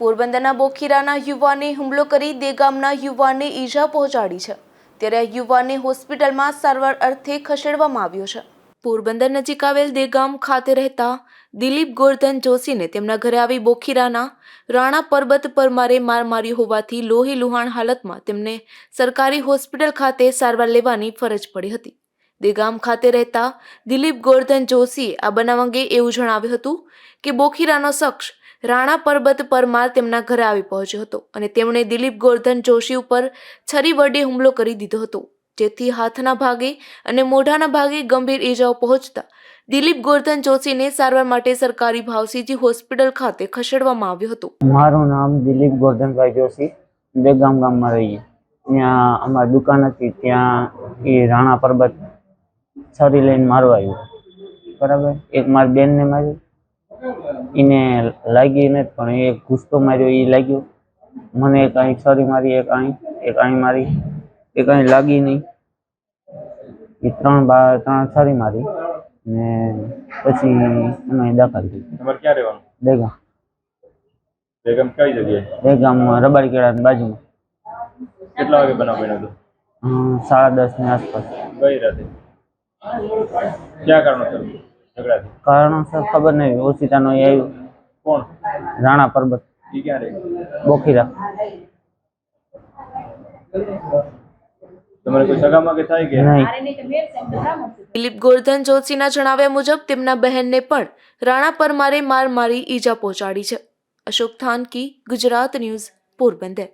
પોરબંદરના બોખીરાના યુવાને હુમલો કરી દેગામના યુવાનને ઈજા પહોંચાડી છે. ત્યારે આ યુવાનને હોસ્પિટલમાં સારવાર અર્થે ખસેડવામાં આવ્યો છે. પોરબંદર નજીક આવેલ દેગામ ખાતે રહેતા દિલીપ ગોરધન જોશીને તેમના ઘરે આવી બોખીરાના રાણા પર્વત પરમારે માર માર્યો હોવાથી લોહી લુહાણ હાલતમાં તેમને સરકારી હોસ્પિટલ ખાતે સારવાર લેવાની ફરજ પડી હતી. દેગામ ખાતે રહેતા દિલીપ ગોરધન જોશીએ આ બનાવ અંગે એવું જણાવ્યું હતું કે બોખીરાનો શખ્સ રાણા પર્વત પરમાર તેમના ઘરે આવી પહોંચ્યો હતો અને તેમણે દિલીપ ગોરધન જોશી ઉપર છરી વડે હુમલો કરી દીધો હતો. જેથી હાથના ભાગે અને મોઢાના ભાગે ગંભીર ઈજાઓ પહોંચતા દિલીપ ગોરધન જોશીને સારવાર માટે સરકારી ભાવસીજી હોસ્પિટલ ખાતે ખસેડવામાં આવ્યો હતો. મારું નામ દિલીપ ગોરધનભાઈ જોશી. દેગામ ગામમાં રહીએ. ત્યાં અમારી દુકાન હતી. ત્યાં એ રાણા પર્વત છરી લઈને મારવા આવ્યો બરાબર? એક મારી બેનને માર્યું એને લાગી નથી પણ એ ઘૂસતો માર્યો એ લાગ્યો મને એક અહીં છરી મારી એક અહીં એક અહીં મારી એક અહીં લાગી નહીં. એ ત્રણ બા ત્રણ છરી મારી ને પછી અમે દાખલ થઈ તમારે ક્યાં રહેવાનું? દેગામ બેગમ કઈ જગ્યાએ? દેગામમાં રબારી કેળાની બાજુમાં. કેટલા વાગે બનાવ બન્યો હતો? સાડા દસની આસપાસ. કઈ રાતે? ક્યાં કારણો કારણોસર ખબર નહીં ઓછીતાનો એ આવ્યું. કોણ? રાણા પરબત. બોખીરા. તમારે કોઈ સગામાં કે થાય કે? નહીં. દિલીપ ગોરધન જોશીના જણાવ્યા મુજબ તેમના બહેનને પણ રાણા પરમારે માર મારી ઈજા પહોંચાડી છે. અશોક થાનકી ગુજરાત ન્યૂઝ પોરબંદર.